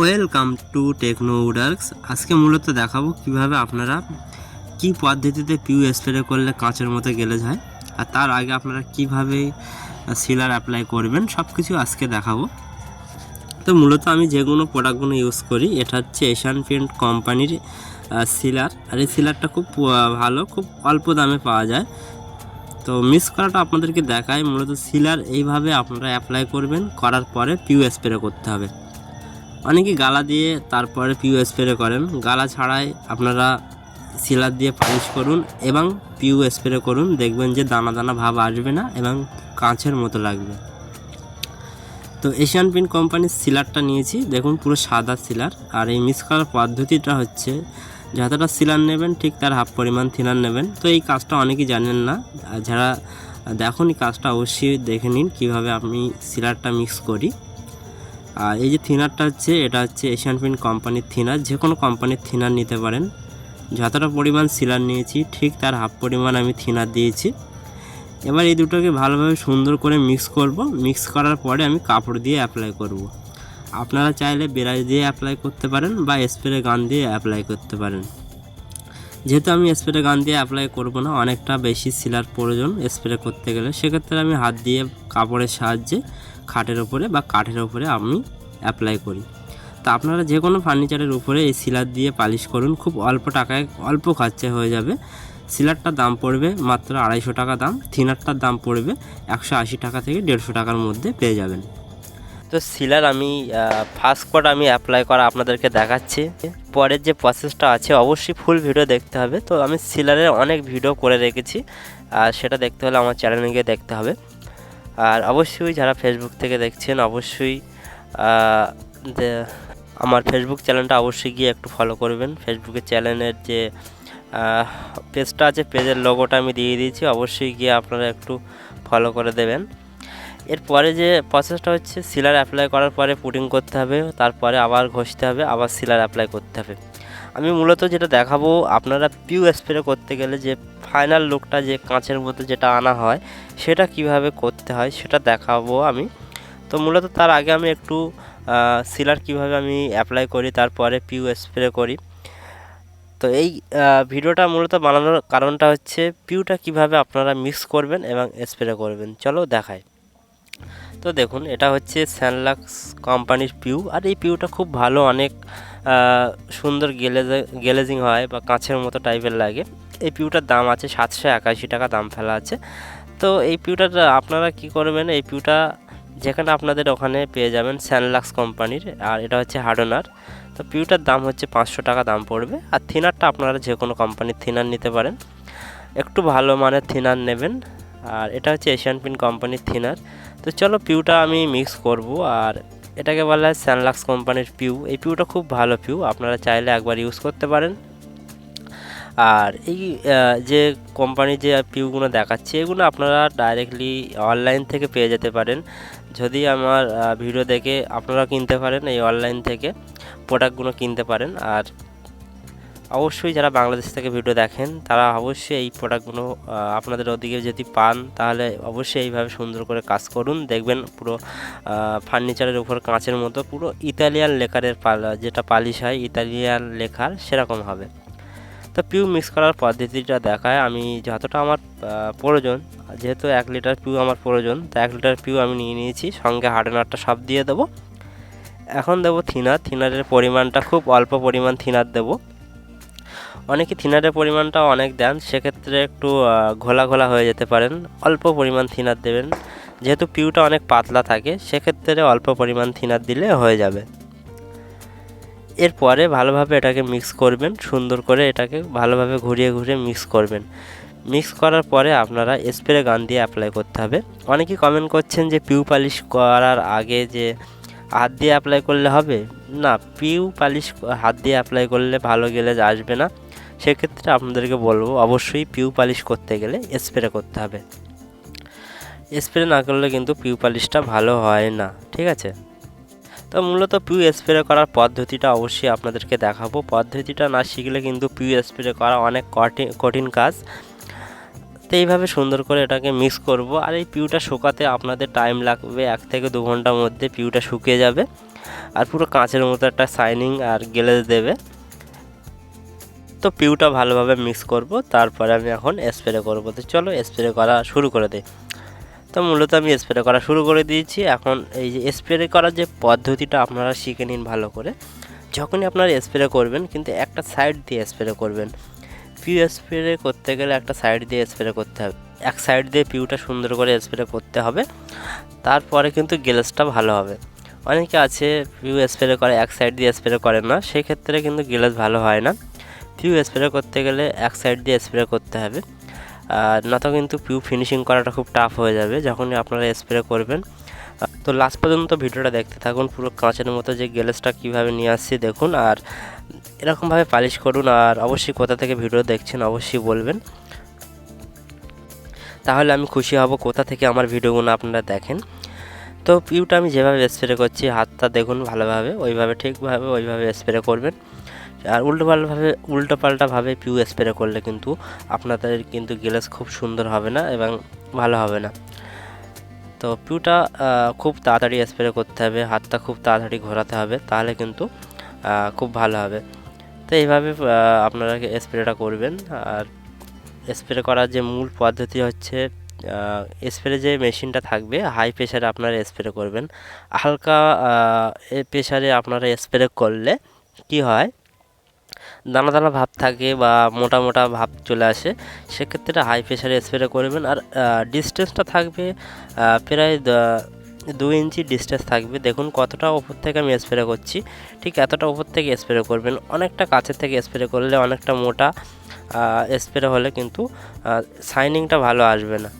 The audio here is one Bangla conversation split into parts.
ওয়েলকাম টু টেকনো উডার্কস আজকে মূলত দেখাবো কীভাবে আপনারা কি পদ্ধতিতে পিউ স্প্রে করলে কাঁচের মতো গেলে যায়, আর তার আগে আপনারা কীভাবে সিলার অ্যাপ্লাই করবেন সব কিছু আজকে দেখাবো। তো মূলত আমি যে কোনো প্রোডাক্টগুলো ইউজ করি, এটা হচ্ছে এশিয়ান পেন্ট কোম্পানির সিলার আর এই সিলারটা খুব ভালো, খুব অল্প দামে পাওয়া যায়। তো মিস করাটা আপনাদেরকে দেখায় মূলত সিলার এইভাবে আপনারা অ্যাপ্লাই করবেন, করার পরে পিউ স্প্রে করতে হবে। অনেকে গালা দিয়ে তারপরে পিউ স্প্রে করেন। গালা ছাড়াই আপনারা সিলার দিয়ে পালিশ করুন এবং পিউ স্প্রে করুন। দেখবেন যে দানা দানা ভাব আসবে না এবং কাঁচের মতো লাগবে। তো এশিয়ান পেন্ট কোম্পানির সিলারটা নিয়েছি। দেখুন পুরো সাদা সিলার। আর এই মিক্স করার পদ্ধতিটা হচ্ছে, যতটা সিলার নেবেন ঠিক তার হাফ পরিমাণ থিনার নেবেন। তো এই কাজটা অনেকেই জানেন না। যারা দেখুন এই কাজটা অবশ্যই দেখে নিন কীভাবে আমি সিলারটা মিক্স করি। আর এই যে থিনারটা হচ্ছে, এটা হচ্ছে এশিয়ান পেন্ট কোম্পানির থিনার। যে কোনো কোম্পানির থিনার নিতে পারেন। যতটা পরিমাণ সিলার নিয়েছি, ঠিক তার হাফ পরিমাণ আমি থিনার দিয়েছি। এবার এই দুটোকে ভালোভাবে সুন্দর করে মিক্স করব। মিক্স করার পরে আমি কাপড় দিয়ে অ্যাপ্লাই করব। আপনারা চাইলে বেরাজ দিয়ে অ্যাপ্লাই করতে পারেন বা স্প্রে গান দিয়ে অ্যাপ্লাই করতে পারেন। যেহেতু আমি স্প্রে গান দিয়ে অ্যাপ্লাই করব না, অনেকটা বেশি সিলার প্রয়োজন স্প্রে করতে গেলে। সেক্ষেত্রে আমি হাত দিয়ে কাপড়ের সাহায্যে খাটের ওপরে বা কাঠের ওপরে আমি অ্যাপ্লাই করি। তা আপনারা যে কোনো ফার্নিচারের উপরে এই সিলার দিয়ে পালিশ করুন, খুব অল্প টাকায় অল্প খরচায় হয়ে যাবে। সিলারটার দাম পড়বে মাত্র আড়াইশো টাকা দাম, থিনারটার দাম পড়বে একশো আশি টাকা থেকে দেড়শো টাকার মধ্যে পেয়ে যাবেন। তো সিলার আমি ফার্স্ট কোড আমি অ্যাপ্লাই করা আপনাদেরকে দেখাচ্ছি। পরের যে প্রসেসটা আছে, অবশ্যই ফুল ভিডিও দেখতে হবে। তো আমি সিলারের অনেক ভিডিও করে রেখেছি। আর সেটা দেখতে হলে আমার চ্যানেলে গিয়ে দেখতে হবে। আর অবশ্যই যারা ফেসবুক থেকে দেখছেন, অবশ্যই আমার ফেসবুক চ্যানেলটা অবশ্যই গিয়ে একটু ফলো করবেন। ফেসবুকের চ্যানেলের যে পেজটা আছে পেজের লোগোটা আমি দিয়ে দিয়েছি। অবশ্যই গিয়ে আপনারা একটু ফলো করে দেবেন। এরপরে যে প্রসেসটা হচ্ছে সিলার অ্যাপ্লাই করার পরে পুটিং করতে হবে, তারপরে আবার ঘষতে হবে, আবার সিলার অ্যাপ্লাই করতে হবে। আমি মূলত যেটা দেখাবো, আপনারা পিউ স্প্রে করতে গেলে যে ফাইনাল লুকটা যে কাঁচের মধ্যে যেটা আনা হয়, সেটা কীভাবে করতে হয় সেটা দেখাবো আমি। তো মূলত তার আগে আমি একটু সিলার কীভাবে আমি অ্যাপ্লাই করি, তারপরে পিউ স্প্রে করি। তো এই ভিডিওটা মূলত বানানোর কারণটা হচ্ছে পিউটা কীভাবে আপনারা মিক্স করবেন এবং স্প্রে করবেন। চলো দেখাই। তো দেখুন, এটা হচ্ছে স্যানলাক্স কোম্পানির পিউ। আর এই পিউটা খুব ভালো, অনেক সুন্দর গেলেজে গেলেজিং হয় বা কাঁচের মতো টাইপের লাগে। এই পিউটার দাম আছে সাতশো একাশি টাকা, দাম ফেলা আছে। তো এই পিউটাটা আপনারা কি করবেন, এই পিউটা যেখানে আপনাদের ওখানে পেয়ে যাবেন স্যানলাক্স কোম্পানির, আর এটা হচ্ছে হার্ডনার তো পিউটার দাম হচ্ছে পাঁচশো টাকা, দাম পড়বে। আর থিনারটা আপনারা যে কোনো কোম্পানির থিনার নিতে পারেন। একটু ভালো মানের থিনার নেবেন। আর এটা হচ্ছে এশিয়ান পিন কোম্পানির থিনার তো চলো পিউটা আমি মিক্স করব আর এটাকে বলা হয় স্যানলাক্স কোম্পানির পিউ। এই পিউটা খুব ভালো পিউ, আপনারা চাইলে একবার ইউজ করতে পারেন। আর এই যে কোম্পানির যে পিউগুলো দেখাচ্ছি, এগুলো আপনারা ডাইরেক্টলি অনলাইন থেকে পেয়ে যেতে পারেন। যদি আমার ভিডিও দেখে আপনারা কিনতে পারেন এই অনলাইন থেকে প্রোডাক্টগুলো কিনতে পারেন। আর অবশ্যই যারা বাংলাদেশ থেকে ভিডিও দেখেন, তারা অবশ্যই এই প্রোডাক্টগুলো আপনাদের ওদিকে যদি পান, তাহলে অবশ্যই এইভাবে সুন্দর করে কাজ করুন। দেখবেন পুরো ফার্নিচারের উপর কাঁচের মতো পুরো ইতালিয়ান লেখারের পাল- যেটা পালিশ হয় ইতালিয়ান লেখার সেরকম হবে। তো পিউ মিক্স করার পদ্ধতিটা দেখায়। আমি যতটা আমার প্রয়োজন, যেহেতু এক লিটার পিউ আমার প্রয়োজন, তো এক লিটার পিউ আমি নিয়ে নিয়েছি। সঙ্গে হার্ডনারটা সব দিয়ে দেবো। এখন দেবো থিনার। থিনারের পরিমাণটা খুব অল্প পরিমাণ থিনার দেবো। অনেকে থিনারের পরিমাণটা অনেক দেন, সেক্ষেত্রে একটু ঘোলা ঘোলা হয়ে যেতে পারেন। অল্প পরিমাণ থিনার দেবেন। যেহেতু পিউটা অনেক পাতলা থাকে, সেক্ষেত্রে অল্প পরিমাণ থিনার দিলে হয়ে যাবে। এরপরে ভালোভাবে এটাকে মিক্স করবেন, সুন্দর করে এটাকে ভালোভাবে ঘুরিয়ে ঘুরিয়ে মিক্স করবেন। মিক্স করার পরে আপনারা স্প্রে গান দিয়ে অ্যাপ্লাই করতে হবে। অনেকেই কমেন্ট করছেন যে, পিউ পালিশ করার আগে যে হাত দিয়ে অ্যাপ্লাই করলে হবে? না, পিউ পালিশ হাত দিয়ে অ্যাপ্লাই করলে ভালো গেলে আসবে না। সেক্ষেত্রে আপনাদেরকে বলব, অবশ্যই পিউ পালিশ করতে গেলে স্প্রে করতে হবে। স্প্রে না করলে কিন্তু পিউ পালিশটা ভালো হয় না, ঠিক আছে? তো মূলত পিউ স্প্রে করার পদ্ধতিটা অবশ্যই আপনাদেরকে দেখাবো। পদ্ধতিটা না শিখলে কিন্তু পিউ স্প্রে করা অনেক কঠিন কঠিন কাজ। তো এইভাবে সুন্দর করে এটাকে মিক্স করব। আর এই পিউটা শুকাতে আপনাদের টাইম লাগবে এক থেকে দু ঘণ্টার মধ্যে পিউটা শুকিয়ে যাবে। আর পুরো কাঁচের মতো একটা শাইনিং আর গ্লেজ দেবে। তো পিউটা ভালোভাবে মিক্স করব, তারপরে আমি এখন স্প্রে করব। তো চলো স্প্রে করা শুরু করে দিই। তো মূলত আমি স্প্রে করা শুরু করে দিয়েছি। এখন এই যে স্প্রে করার যে পদ্ধতিটা আপনারা শিখে নিন ভালো করে। যখনই আপনারা স্প্রে করবেন, কিন্তু একটা সাইড দিয়ে স্প্রে করবেন। পিউ স্প্রে করতে গেলে একটা সাইড দিয়ে স্প্রে করতে হবে। এক সাইড দিয়ে পিউটা সুন্দর করে স্প্রে করতে হবে। তারপরে কিন্তু গ্লেসটা ভালো হবে। অনেকে আছে, পিউ স্প্রে করে, এক সাইড দিয়ে স্প্রে করে না। সেই ক্ষেত্রে কিন্তু গ্লেস ভালো হয় না। পিউ স্প্রে করতে গেলে এক সাইড দিয়ে স্প্রে করতে হবে। আর নয়তো কিন্তু পিউ ফিনিশিং করাটা খুব টাফ হয়ে যাবে যখনই আপনারা স্প্রে করবেন। তো লাস্ট পর্যন্ত ভিডিওটা দেখতে থাকুন, পুরো কাঁচের মতো যে গ্লেসটা কীভাবে নিয়ে আসছি দেখুন। আর এরকমভাবে পালিশ করুন আর অবশ্যই কোথা থেকে ভিডিও দেখছেন অবশ্যই বলবেন। তাহলে আমি খুশি হব কোথা থেকে আমার ভিডিওগুলো আপনারা দেখেন। তো পিউটা আমি যেভাবে স্প্রে করছি, হাতটা দেখুন ভালোভাবে, ওইভাবে ঠিকভাবে ওইভাবে স্প্রে করবেন। আর উল্টোপাল্টাভাবে উল্টোপাল্টাভাবে পিউ স্প্রে করলে কিন্তু আপনাদের কিন্তু গ্লাস খুব সুন্দর হবে না এবং ভালো হবে না। তো পিউটা খুব তাড়াতাড়ি স্প্রে করতে হবে, হাতটা খুব তাড়াতাড়ি ঘোরাতে হবে, তাহলে কিন্তু খুব ভালো হবে। তো এইভাবে আপনারা স্প্রেটা করবেন। আর স্প্রে করার যে মূল পদ্ধতি হচ্ছে স্প্রে যে মেশিনটা থাকবে হাই প্রেশারে আপনারা স্প্রে করবেন। হালকা প্রেশারে আপনারা স্প্রে করলে কি হয় দানা দানা ভাব থাকে বা মোটা মোটা ভাব চলে আসে, সেক্ষেত্রে হাই প্রেশারে স্প্রে করবেন আর ডিস্টেন্সটা থাকবে প্রায় দু ইঞ্চি ডিস্টেন্স থাকবে। দেখুন কতটা ওপর থেকে আমি স্প্রে করছি, ঠিক এতটা ওপর থেকে স্প্রে করবেন। অনেকটা কাছের থেকে স্প্রে করলে অনেকটা মোটা স্প্রে হলে কিন্তু শাইনিংটা ভালো আসবে না।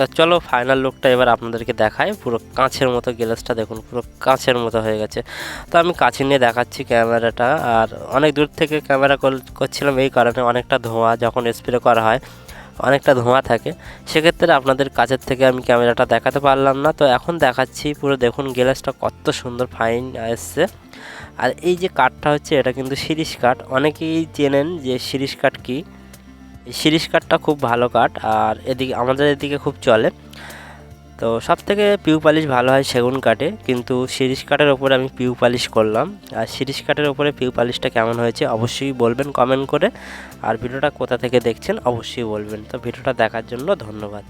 তা চলো ফাইনাল লুকটা এবার আপনাদেরকে দেখাই। পুরো কাঁচের মতো গ্লাসটা দেখুন, পুরো কাঁচের মতো হয়ে গেছে। তো আমি কাছে নিয়ে দেখাচ্ছি ক্যামেরাটা। আর অনেক দূর থেকে ক্যামেরা করছিলাম এই কারণে অনেকটা ধোঁয়া যখন স্প্রে করা হয়, অনেকটা ধোঁয়া থাকে। সেক্ষেত্রে আপনাদের কাছের থেকে আমি ক্যামেরাটা দেখাতে পারলাম না। তো এখন দেখাচ্ছি, পুরো দেখুন গ্লাসটা কত সুন্দর ফাইন এসছে। আর এই যে কাঠটা হচ্ছে, এটা কিন্তু শিরিষ কাঠ। অনেকেই চেনেন যে শিরিষ কাঠ কী? শিরিষ কাঠটা খুব ভালো কাঠ, আর এদিকে, আমাদের এদিকে খুব চলে। তো সব থেকে পিউ পালিশ ভালো হয় সেগুন কাঠে, কিন্তু সিরিজ কাঠের ওপরে আমি পিউ পালিশ করলাম। আর সিরিজ কাঠের ওপরে পিউ পালিশটা কেমন হয়েছে অবশ্যই বলবেন কমেন্ট করে, আর ভিডিওটা কোথা থেকে দেখছেন অবশ্যই বলবেন। তো ভিডিওটা দেখার জন্য ধন্যবাদ।